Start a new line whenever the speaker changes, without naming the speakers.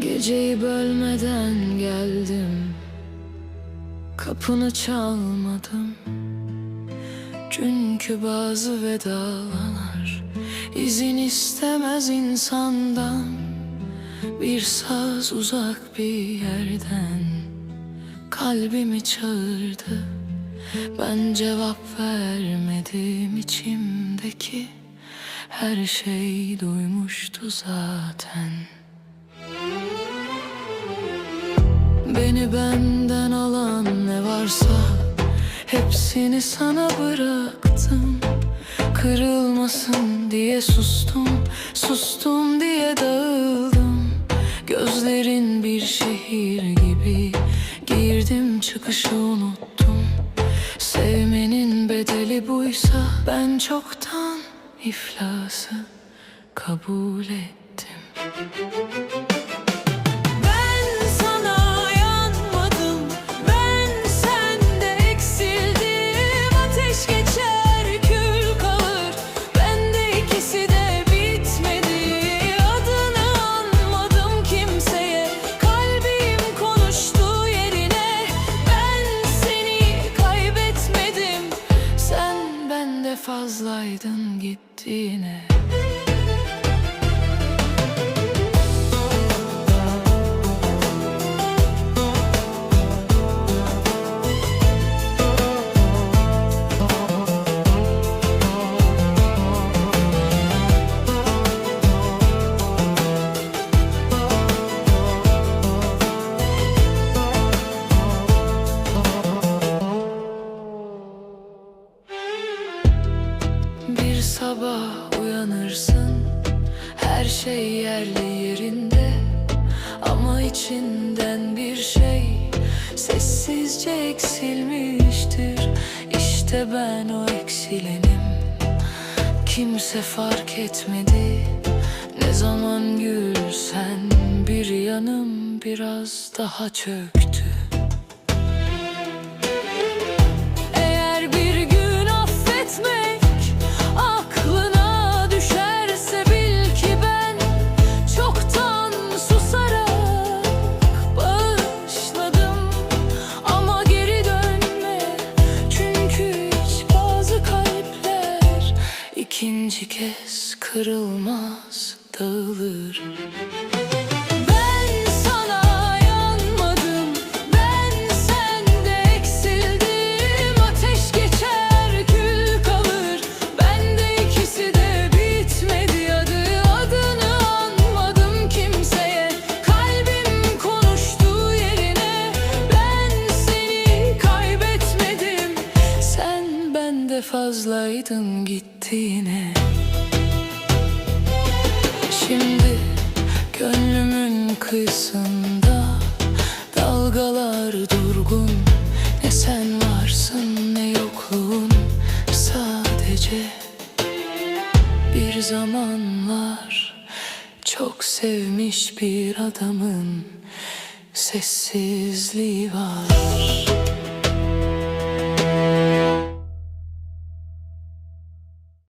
Geceyi bölmeden geldim. Kapını çalmadım Çünkü bazı vedalar izin istemez insandan. Bir saz uzak bir yerden Kalbimi çağırdı. Ben cevap vermedim içimdeki. Her şey duymuştu zaten. Beni benden alan ne varsa Hepsini sana bıraktım. Kırılmasın diye sustum. Sustum diye dağıldım. Gözlerin bir şehir gibi. Girdim çıkışı unuttum. Sevmenin bedeli buysa Ben çoktan iflası kabul ettim fazlaydın gittiğine. Bir sabah uyanırsın Her şey yerli yerinde. Ama içinden bir şey Sessizce eksilmiştir. İşte ben o eksilenim. Kimse fark etmedi. Ne zaman gülsen Bir yanım biraz daha çöktü ikinci kez kırılmaz dağılır. Bende fazlaydın gittiğine. Şimdi gönlümün kıyısında dalgalar durgun. Ne sen varsın ne yokluğun. Sadece Bir zamanlar çok sevmiş bir adamın sessizliği var